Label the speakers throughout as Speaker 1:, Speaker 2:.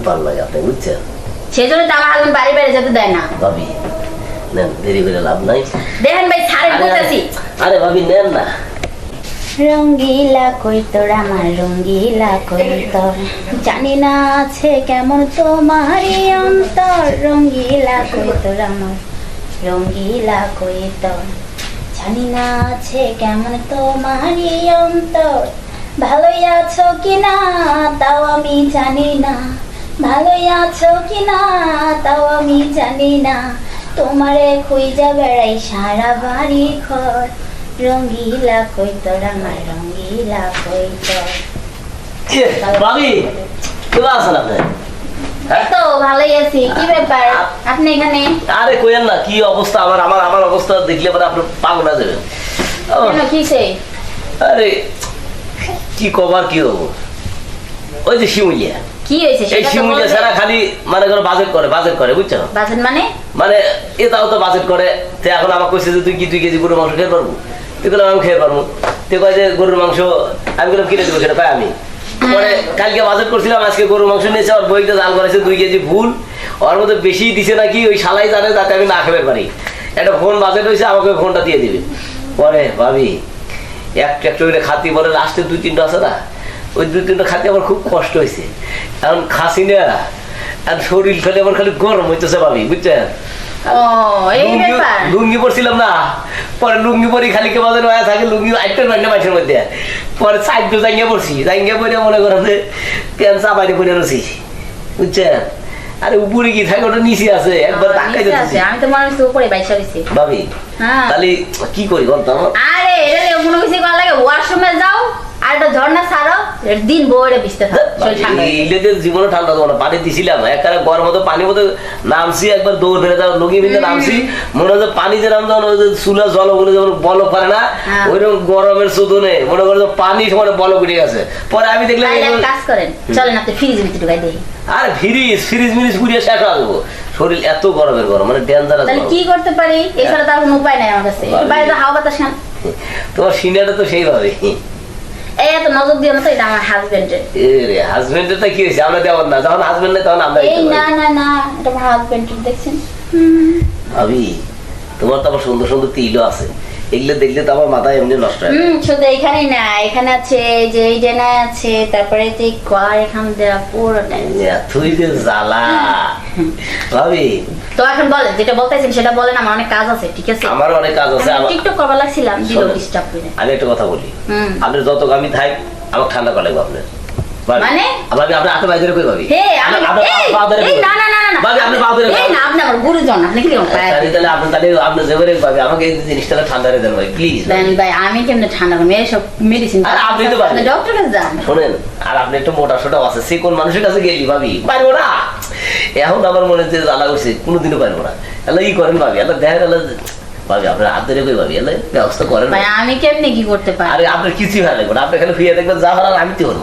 Speaker 1: ভালো লাগে আপনি বুঝছেন
Speaker 2: সেই জন্য তো আমার হাজবেন্ড বাড়ি বাইরে যেতে দেয় না।
Speaker 1: ভাবি নেন দেরি করে লাভ নাই।
Speaker 2: দেখেন ভাই
Speaker 1: আরে,
Speaker 2: বলতেছি।
Speaker 1: আরে ভাবি নেন না।
Speaker 2: রঙ্গিলা কই তোর আমার রঙ্গিলা কই তোর? জানি না আছে কেমন তোমারই অন্তর। রঙ্গিলা কই তোর আমার রঙ্গিলা কই তোর? জানি না আছে কেমন তোমারই অন্তর। ভালোই আছো কিনা তাও আমি জানি না। ভালোই আছো কিনা তাও আমি জানি না। তোমারে খুঁজা বেড়াই সারা বাড়ি ঘর রঙ্গিলা কই তোর আমার রঙ্গিলা কই তোর
Speaker 1: ভাবি কেমন আছেন আপনি? হ্যাঁ?
Speaker 2: তো ভালোই আছি। কি ব্যাপার? আপনি এখানে?
Speaker 1: আরে না কি অবস্থা? আমার আমার আমার অবস্থা দেখলে পরে আপনি পাগল হয়ে যাবেন। আরে কি কবার কি হব? ওই যে শিমুলিয়া।
Speaker 2: কি হয়েছে?
Speaker 1: এই। ছাড়া খালি মানে বাজেট করে বাজেট করে বুঝছ?
Speaker 2: বাজেট মানে?
Speaker 1: মানে এটাও তো বাজেট করে। তো এখন আমার কইছে যে তুই কি দুই কেজি গরুর মাংস খেয়ে পারব? তুই বললাম আমি খেয়ে পারব। তুই কয় যে গরুর মাংস আমি বললাম কিনে দেবো সেটা। পাই আমি। পরে কালকে বাজেট করছিলাম আজকে গরুর মাংস নিয়েছে বইতে জাল করেছে দুই কেজি ভুল। ওর মধ্যে বেশি দিছে নাকি ওই শালাই জানে যাতে আমি না খেতে পারি। একটা ফোন বাজেট হয়েছে আমাকে ফোনটা দিয়ে দিবে। পরে ভাবি একটা একটা করে খাতি বলে লাস্টে দুই তিনটা আছে না? ওই দুই তিনটা খাতে আমার খুব কষ্ট হয়েছে এখন খাসি না আর শরীর খালি আমার খালি গরম হইতেছে ভাবি বুঝছেন? লুঙ্গি পরছিলাম না। পরে লুঙ্গি পরি খালি কে বাজারে হয়ে থাকে লুঙ্গি আইটের মানে মাসের মধ্যে। পরে সাইড জাঙ্গিয়া পড়ছি জাঙ্গিয়া পরে মনে করেন যে কেন চাপাইতে পরে রয়েছি বুঝছেন? আরে উপরে কি থাকে ওটা নিচে আছে একবার ধাক্কাই
Speaker 2: আছে, আমি তো মনে হচ্ছে উপরে বাইসা রয়েছি
Speaker 1: ভাবি
Speaker 2: হ্যাঁ।
Speaker 1: তাহলে কি করি বলতো?
Speaker 2: আরে এটা নিয়ে কোনো কিছু করা লাগে ওয়াশরুমে যাও আর একটা ঝর্ণা ছাড়ো এর দিন বউরে ভিজতে থাকো শরীর ঠান্ডা হয়ে। যাবে।
Speaker 1: ইলেদের জীবনে ঠান্ডা দেবো না পানি দিছিলাম একবারে গরম মতো পানি মতো নামছি একবার দৌড় ফেলে যাও লুঙ্গি বিন্দে নামছি মনে হচ্ছে পানি যে নাম যেমন ওই যে চুলা জল ওগুলো যেমন বল করে না
Speaker 2: হ্যাঁ।
Speaker 1: ওইরকম গরমের শোধনে মনে করো পানি সমানে বল উঠে গেছে। পরে আমি দেখলাম
Speaker 2: তাহলে এক
Speaker 1: এগুলো-
Speaker 2: কাজ করেন চলেন আপনি ফ্রিজ ভিতরে ঢুকাই দেই।
Speaker 1: আর ফ্রিজ ফ্রিজ মিরিজ পুড়িয়ে শেষ হয়ে যাব। শরীর এত গরমের গরম মানে ডেঞ্জারাস
Speaker 2: তাহলে কি করতে পারি? এছাড়া তার কোনো উপায় নাই আমার কাছে। বাইরে হাওয়া বাতাস খান।
Speaker 1: তোমার তো
Speaker 2: এত নজর দিও না তো এটা আমার হাজবেন্ডের
Speaker 1: রে হাজবেন্ডের তো কি হয়েছে? আমরা দেওয়ার না। যখন হাজবেন্ড নেই তখন আমরা
Speaker 2: এই না না না এটা আমার হাজবেন্ডের দেখছেন?
Speaker 1: ভাবি তোমার তো আবার সুন্দর সুন্দর তিলও আছে। এগুলো দেখলে তো আমার মাথায় এমনি নষ্ট হয়
Speaker 2: হুম শুধু এখানে না এখানে আছে এই যে এই আছে তারপরে যে এখান দেওয়া পুরোটা
Speaker 1: তুই যে জ্বালা। ভাবি
Speaker 2: তো এখন বলেন যেটা বলতেছেন সেটা বলেন আমার অনেক কাজ আছে ঠিক আছে?
Speaker 1: আমার অনেক কাজ আছে
Speaker 2: আমি টিকটক লাগছিলাম দিল ডিস্টার্ব করে।
Speaker 1: আমি একটা কথা বলি। আপনি যত আমি থাই আমার ঠান্ডা করা লাগবে আপনার।
Speaker 2: মানে?
Speaker 1: ভাবি আপনি হাতে বাইরে কই ভাবি?
Speaker 2: হে আমি
Speaker 1: আপনি- আপনি
Speaker 2: না, না
Speaker 1: ভাবি আপনি পা ধরে
Speaker 2: এই
Speaker 1: কই?
Speaker 2: না আপনি আমার গুরুজন আপনি কি আমার পায়ে
Speaker 1: তাহলে তাহলে আপনি তাহলে আপনি যেভাবে ভাবি আমাকে এই জিনিসটা ঠান্ডা রে দেন ভাই প্লিজ
Speaker 2: দেন ভাই আমি কেমনে ঠান্ডা করব? এইসব মেডিসিন
Speaker 1: আরে আপনি তো পারবেন।
Speaker 2: ডক্টর কাছে যান।
Speaker 1: শোনেন আর আপনি একটু মোটা সোটা আছে সে কোন মানুষের কাছে গেলি ভাবি? পারব না। এখন আমার মনে হচ্ছে জ্বালা করছে কোনোদিনও পারব না। এলা ই করেন ভাবি এলা দেখা গেল ভাবি আপনার হাত ধরে কই ভাবি? এলা ব্যবস্থা করেন
Speaker 2: ভাই আমি কেমনে কি করতে পারি?
Speaker 1: আরে আপনার কিছুই ভালো লাগবে না আপনি এখানে ফিরে দেখবেন যা ভালো আমি তো করব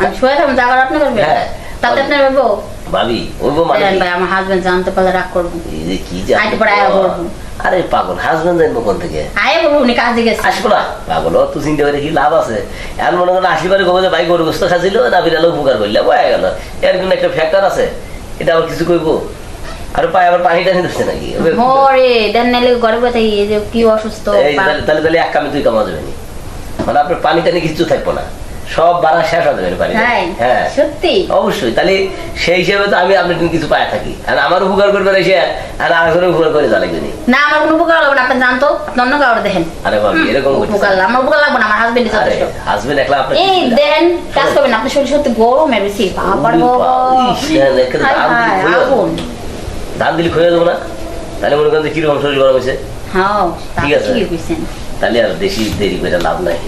Speaker 2: আমি শুয়ে থাকব যাবার আপনি করবেন?
Speaker 1: হ্যাঁ।
Speaker 2: তাতে আপনার ভাবো
Speaker 1: ভাবি ওইবো মানে
Speaker 2: ভাই আমার হাজবেন্ড জানতে পারলে রাগ করব।
Speaker 1: এই যে কি
Speaker 2: আইতে পরে আয়া করব।
Speaker 1: আরে পাগল হাজবেন্ড জানব কোন থেকে?
Speaker 2: আয় বলব উনি কাজে গেছে।
Speaker 1: আসব না পাগল ও তুই চিন্তা করে কি লাভ আছে? এমন মনে করেন আশিবারে গোবর ভাই গরু গোস্ত খাচ্ছিল না বিড়ালো উপকার করলে বয়ে গেল। এর কিন্তু একটা ফ্যাক্টর আছে এটা আবার কিছু কইবো? আর পায়ে আবার পানি টানি দিচ্ছে নাকি?
Speaker 2: ওরে দেন নাইলে ঘরে বসে এই যে কি অসুস্থ
Speaker 1: তাহলে তাহলে তাহলে এক কামে তুই কামা যাবে নি। মানে আপনার পানি টানি কিছু থাকব না। সব বাড়া শেষ পানি
Speaker 2: তাই?
Speaker 1: হ্যাঁ।
Speaker 2: সত্যি?
Speaker 1: অবশ্যই। তাহলে সেই হিসেবে তো আমি আপনার জন্য কিছু পায়ে থাকি। আর আমার উপকার করবে এসে আর আরেকজনের উপকার করে জ্বালাই কিনি
Speaker 2: না আমার কোনো উপকার লাগবে না। আপনি জানতো অন্য কাউরে দেখেন।
Speaker 1: আরে বাবু এরকম
Speaker 2: উপকার লাগবে আমার উপকার লাগবে না। আমার হাজবেন্ড যথেষ্ট।
Speaker 1: হাজবেন্ড একলা আপনার
Speaker 2: এই দেন কাজ করবেন আপনি শরীর সত্যি গরম এর বেশি বাবার বাবা
Speaker 1: দেন, একেবারে
Speaker 2: হায়
Speaker 1: ধান দিলে খুঁজে দেবো। না? তাহলে মনে করেন কীরকম শরীর গরম হয়েছে?
Speaker 2: হ্যাঁ
Speaker 1: ঠিক আছে। তাহলে আর বেশি দেরি করে লাভ নাই।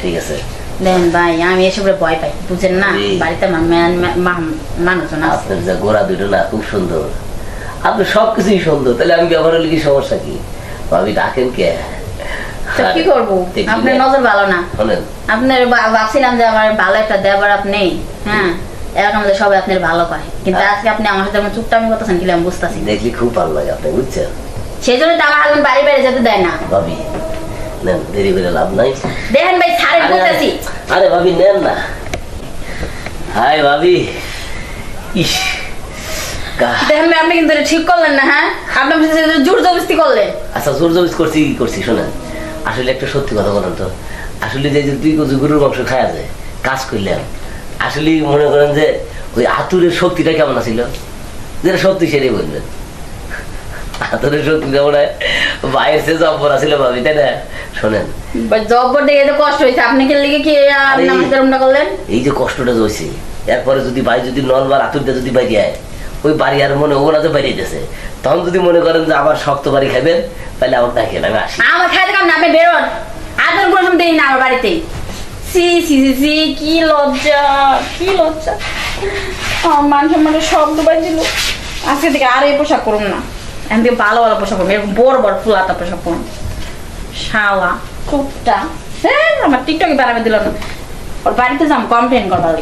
Speaker 1: ঠিক আছে।
Speaker 2: দেন ভাই আমি এসবে ভয় পাই বুঝেন না? বাড়িতে মানুষজন
Speaker 1: আপনার যা গোড়া দুটো না খুব সুন্দর। আপনি সব কিছুই সুন্দর তাহলে আমি ব্যবহার হলে কি সমস্যা কি? ভাবি ডাকেন কে?
Speaker 2: কি করব? আপনার নজর ভালো না। আপনার ভাবছিলাম যে আমার ভালো একটা দেবার আপনি হ্যাঁ? এরকম যে সবাই আপনার ভালো পায়। কিন্তু। আজকে আপনি আমার সাথে আমার চুপটামি করতেছেন আমি বুঝতেছি।
Speaker 1: দেখলি খুব ভালো লাগে আপনি বুঝছেন?
Speaker 2: সেই জন্য তো আমার বাড়ি যেতে দেয় না।
Speaker 1: ভাবি দেরি করে লাভ নাই।
Speaker 2: দেখেন ভাই বলতেছি
Speaker 1: আরে ভাবি নেন না। হাই ভাবি ইস
Speaker 2: দেখেন আপনি কিন্তু ঠিক করলেন না হ্যাঁ? আপনি জোর জবরদস্তি করলেন।
Speaker 1: আচ্ছা জোর জবিস করছি কি করছি শোনেন। আসলে একটা সত্যি কথা বলেন তো। আসলে যে যে দুই কেজি গরুর মাংস খাওয়া যায় কাজ করলাম আসলে মনে করেন যে ওই আতুরের শক্তিটা কেমন আছিল? যেটা সত্যি সেটাই বলবেন। আতুরের শক্তিটা মনে হয় বাইরের সে জব্বর আছিল ভাবি তাই না? শোনেন।
Speaker 2: জব্বর দেখে তো কষ্ট হয়েছে আপনি কে লিখে কি করলেন?
Speaker 1: এই যে কষ্টটা হয়েছে এরপরে যদি ভাই যদি নলবার আতুরটা যদি বাইরে আয় ওই বাড়ি আর মনে ওরা তো বাইরে দিতেছে তখন যদি মনে করেন যে আবার শক্ত বাড়ি খাবেন তাহলে আমার দেখেন আমি আসি।
Speaker 2: আমার খাইতে কাম না আপনি বেরোন। আদর কোনো সময় দেই না আমার বাড়িতে। সি সি সি সি কি লজ্জা কি লজ্জা। আমার মান সম্মানে সব ডুবাই দিল। আজকে থেকে আর এই পোশাক করুন না। থেকে ভালো ভালো পোশাক করুন এরকম বড় বড় ফুলাতা পোশাক করুন শালা। কুকটা হ্যাঁ আমার টিকটকে বেড়াবে দিল না। ওর বাড়িতে যাম কমপ্লেন করবার